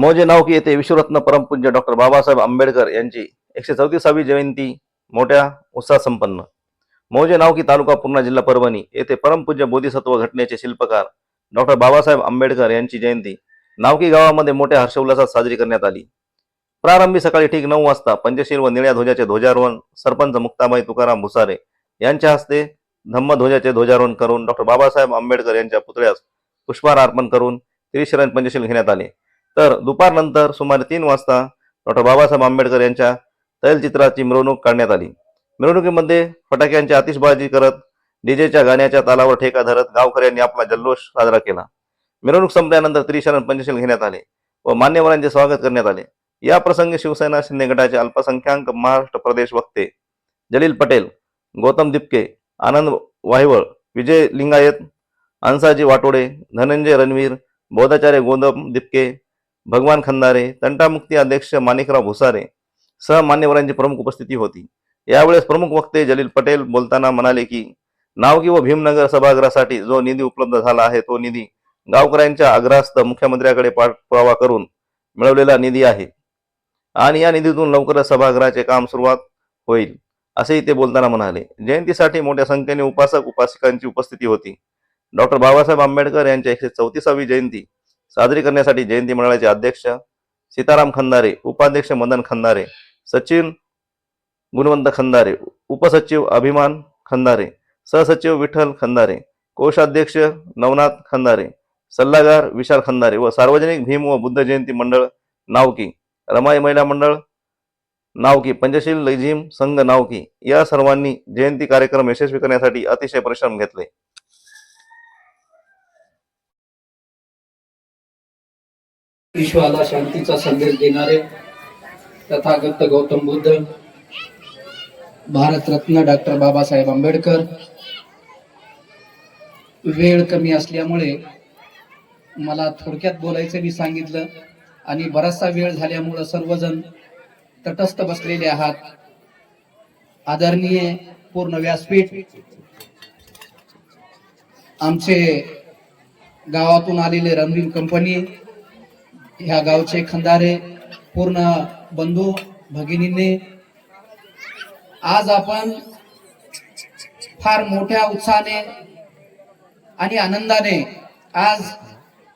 मौजे नावकी येथे विश्वरत्न परमपूज्य डॉक्टर बाबासाहेब आंबेडकर यांची एकशे चौतीसावी जयंती. मोठ्या उत्साह संपन्न. मौजे नावकी तालुका पूर्णा जिल्हा परभणी येथे परमपूज्य बोधिसत्व घटनेचे शिल्पकार डॉक्टर बाबासाहेब आंबेडकर यांची जयंती नावकी गावामध्ये मोठ्या हर्षोल्लासात साजरी करण्यात आली. प्रारंभी सकाळी ठीक नऊ वाजता पंचशील व निळ्या ध्वजाचे ध्वजारोहण सरपंच मुक्ताबाई तुकाराम भुसारे यांच्या हस्ते धम्मध्वजाचे ध्वजारोहण करून डॉक्टर बाबासाहेब आंबेडकर यांच्या पुतळ्यास पुष्पहार अर्पण करून त्रिशरण पंचशील घेण्यात आले. तर दुपारनंतर सुमारे तीन वाजता डॉक्टर बाबासाहेब आंबेडकर यांच्या तैलचित्राची मिरवणूक काढण्यात आली. मिरवणुकीमध्ये फटाक्यांची आतिषबाजी करत डीजेच्या गाण्याच्या तालावर ठेका धरत गावकऱ्यांनी आपला जल्लोष साजरा केला. मिरवणूक संपल्यानंतर त्रिशरण पंचशील घेण्यात आले व मान्यवरांचे स्वागत करण्यात आले. या प्रसंगी शिवसेना शिंदे गटाचे अल्पसंख्याक महाराष्ट्र प्रदेश वक्ते जलील पटेल गौतम दिपके आनंद वाहिवळ विजय लिंगायत अंसाजी वाटोडे धनंजय रणवीर बौद्धाचार्य गोंदम दिपके भगवान खंदारे तंटामुक्ती अध्यक्ष माणिकराव भुसारे सह मान्यवरांची प्रमुख उपस्थिती होती. यावेळेस प्रमुख वक्ते जलील पटेल बोलताना म्हणाले की नावकी व भीमनगर सभागृहासाठी जो निधी उपलब्ध झाला आहे तो निधी गावकऱ्यांच्या आग्रहास्त मुख्यमंत्र्याकडे पाठपुरावा करून मिळवलेला निधी आहे. आणि या निधीतून लवकरच सभागृहाचे काम सुरुवात होईल असेही ते बोलताना म्हणाले. जयंतीसाठी मोठ्या संख्येने उपासक उपासिकांची उपस्थिती होती. डॉक्टर बाबासाहेब आंबेडकर यांच्या एकशे चौतीसावी जयंती साजरी करण्यासाठी जयंती मंडळाचे अध्यक्ष सीताराम खंदारे उपाध्यक्ष मदन खंदारे सचिन गुणवंत खंदारे उपसचिव अभिमान खंदारे सहसचिव विठ्ठल खंदारे कोषाध्यक्ष नवनाथ खंदारे सल्लागार विशाल खंदारे व सार्वजनिक भीम व बुद्ध जयंती मंडळ नावकी रमाई महिला मंडळ नावकी पंचशील लजिम संघ नावकी या सर्वांनी जयंती कार्यक्रम यशस्वी करण्यासाठी अतिशय परिश्रम घेतले. विश्वाला शांतीचा संदेश देणारे तथागत गौतम बुद्ध भारतरत्न डॉक्टर बाबासाहेब आंबेडकर. वेळ कमी असल्यामुळे मला थोडक्यात बोलायचं मी सांगितलं आणि बराचसा वेळ झाल्यामुळं सर्वजण तटस्थ बसलेले आहात. आदरणीय पूर्ण व्यासपीठ आमचे गावातून आलेले रणवीर कंपनी ह्या गावचे खंदारे पूर्ण बंधू भगिनींनी आज आपण फार मोठ्या उत्साहाने आणि आनंदाने आज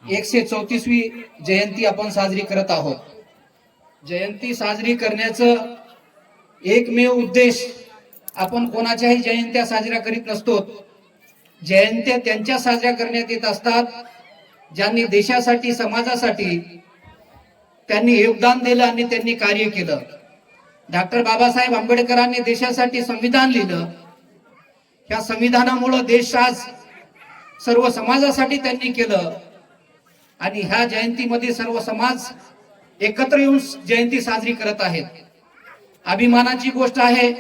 एकशे चौतीसवी जयंती आपण साजरी करत आहोत. जयंती साजरी करण्याचं एकमेव उद्देश आपण कोणाच्याही जयंत्या साजऱ्या करीत नसतो. जयंत्या त्यांच्या साजऱ्या करण्यात येत असतात ज्यांनी देशासाठी समाजासाठी त्यांनी योगदान दिलं आणि त्यांनी कार्य केलं. डॉक्टर बाबासाहेब आंबेडकरांनी देशासाठी संविधान लिहिलं. या संविधानामुळं देश आज सर्व समाजासाठी त्यांनी केलं. आणि ह्या जयंतीमध्ये सर्व समाज एकत्र येऊन जयंती साजरी करत आहेत. अभिमानाची गोष्ट आहे.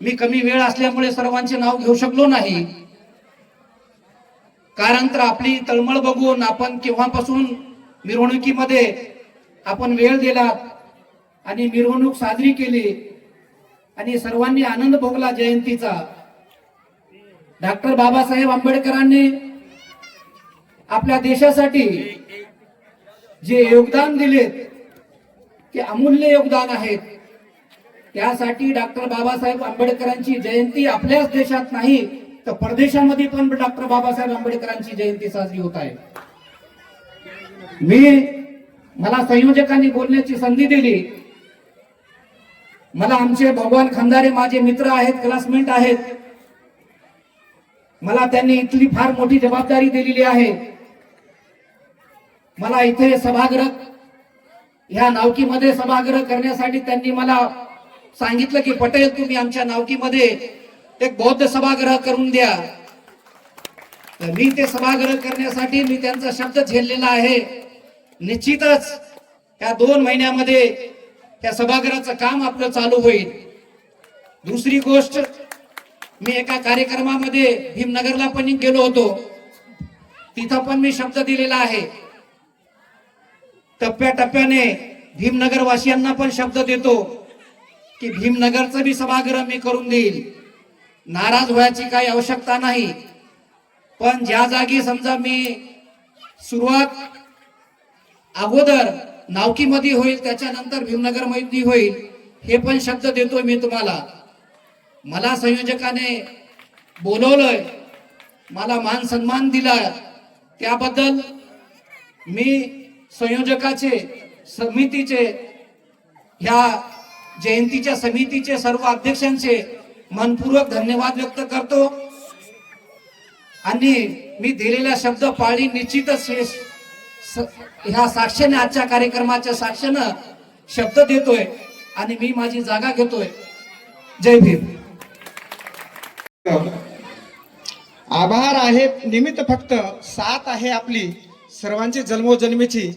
मी कमी वेळ असल्यामुळे सर्वांचे नाव घेऊ शकलो नाही. कारण तर आपली तळमळ बघून आपण केव्हापासून मिरवणुकीमध्ये आपण वेळ दिला आणि मिरवणूक साजरी केली आणि सर्वांनी आनंद भोगला जयंतीचा. डॉक्टर बाबासाहेब आंबेडकरांनी आपल्या देशासाठी जे योगदान दिलेत ते अमूल्य योगदान आहेत. त्यासाठी डॉक्टर बाबासाहेब आंबेडकरांची जयंती आपल्याच देशात नाही तर परदेशामध्ये पण डॉक्टर बाबासाहेब आंबेडकरांची जयंती साजरी होत आहे. मी मला संयोजकांनी बोलण्याची संधी दिली. मला आमचे भगवान खंदारे माझे मित्र आहेत क्लासमेट आहेत. मला त्यांनी इथली फार मोठी जबाबदारी दिलेली आहे. मला इथे सभागृह ह्या नावकीमध्ये सभागृह करण्यासाठी त्यांनी मला सांगितलं की पटेल तुम्ही आमच्या नावकीमध्ये एक बौद्ध सभागृह करून द्या. तर मी ते सभागृह करण्यासाठी मी त्यांचा शब्द झेललेला आहे. निश्चितच या दोन महिन्यामध्ये त्या सभागृहाचं काम आपलं चालू होईल. दुसरी गोष्ट मी एका कार्यक्रमामध्ये भीमनगरला पण गेलो होतो. तिथं पण मी शब्द दिलेला आहे. टप्प्याटप्प्याने भीमनगर वासियांना पण शब्द देतो की भीमनगरचं बी सभागृह मी करून देईल. नाराज व्हायची काही आवश्यकता नाही. पण ज्या जागी समजा मी सुरुवात अगोदर नावकीमध्ये होईल त्याच्यानंतर भीमनगरमध्ये होईल हे पण शब्द देतोय मी तुम्हाला. मला संयोजकाने बोलवलंय मला मान सन्मान दिला त्याबद्दल मी संयोजकाचे समितीचे ह्या जयंतीच्या समितीचे सर्व अध्यक्षांचे मनपूर्वक धन्यवाद व्यक्त करतो. आणि मी दिलेला शब्द पाळी निश्चितच ह्या साक्षीने आजच्या कार्यक्रमाच्या साक्षीनं शब्द देतोय आणि मी माझी जागा घेतोय. जय भीम. आभार आहे निमित्त फक्त साथ आहे आपली सर्वांची जन्मोजन्मीची.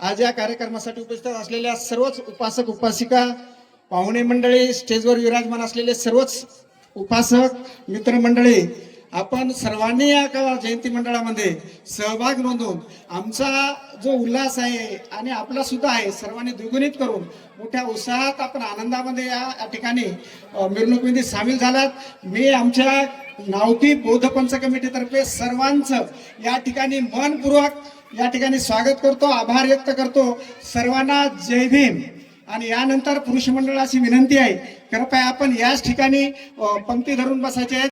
आज या कार्यक्रमासाठी उपस्थित असलेल्या सर्वच उपासक उपासिका पाहुणे मंडळी स्टेजवर विराजमान असलेले सर्वच उपासक मित्रमंडळी आपण सर्वांनी या जयंती मंडळामध्ये सहभाग नोंदवून आमचा जो उल्हास आहे आणि आपला सुद्धा आहे सर्वांनी द्विगुणित करून मोठ्या उत्साहात आपण आनंदामध्ये या या ठिकाणी मिरवणुकीमध्ये सामील झालात. मी आमच्या नावती बौद्ध पंच कमिटीतर्फे सर्वांचं या ठिकाणी मनपूर्वक या ठिकाणी स्वागत करतो आभार व्यक्त करतो. सर्वांना जय भीम. आणि यानंतर पुरुष मंडळाची विनंती आहे कृपया आपण याच ठिकाणी पंक्ती धरून बसायचे